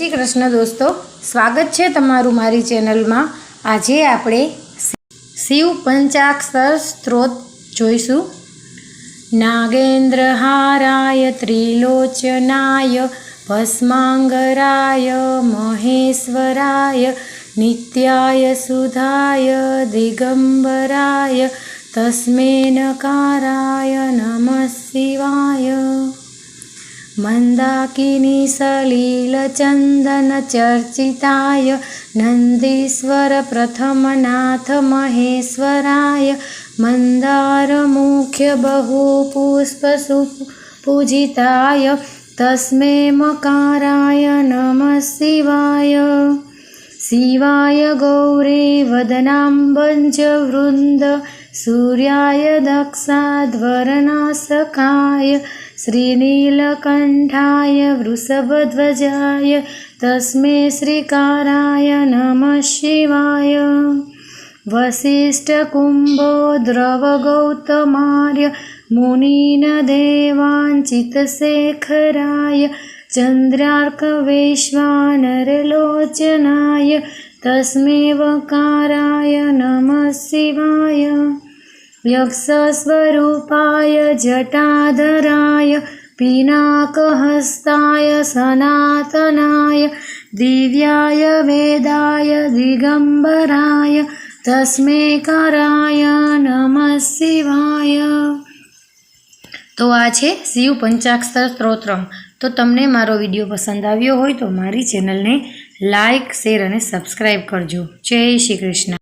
શ્રી કૃષ્ણ દોસ્તો, સ્વાગત છે તમારું મારી ચેનલમાં. આજે આપણે શિવ પંચાક્ષર સ્ત્રોત જોઈશું. નાગેન્દ્ર હારાય, ત્રિલોચનાય, ભસ્માંગરાય, મહેશ્વરાય, નિત્યાય સુધાય, દિગંબરાય, તસ્મેનકારાય, નમઃ શિવાય. मन्दाकिनी सलिलचन्दनचर्चिताय नन्दीश्वरप्रथमनाथ महेश्वराय मन्दारमुख्यबहुपुष्पसुपूजिताय तस्मै मकाराय नमः शिवाय। शिवाय गौरे वदनाम्बञ्जवृन्द सूर्याय दक्षाध्वरनाशकाय श्रीनीलकण्ठाय वृषभध्वजाय तस्मै श्रीकाराय नमः शिवाय। वसिष्ठकुम्भो द्रवगौतमार्य मुनीनदेवाञ्चितशेखराय चन्द्रार्कवैश्वानरलोचनाय तस्मै वकाराय नमः शिवाय यक्षस्वरूपाय जटाधराय पिनाकहस्ताय सनातनाय दिव्याय वेदाय दिगम्बराय તસ્મે કારાય નમઃ શિવાય તો આ છે શિવ પંચાક્ષર સ્ત્રોત્રમ તો તમને મારો વિડીયો પસંદ આવ્યો હોય તો મારી ચેનલને લાઈક શેર અને સબસ્ક્રાઈબ કરજો જય શ્રી કૃષ્ણ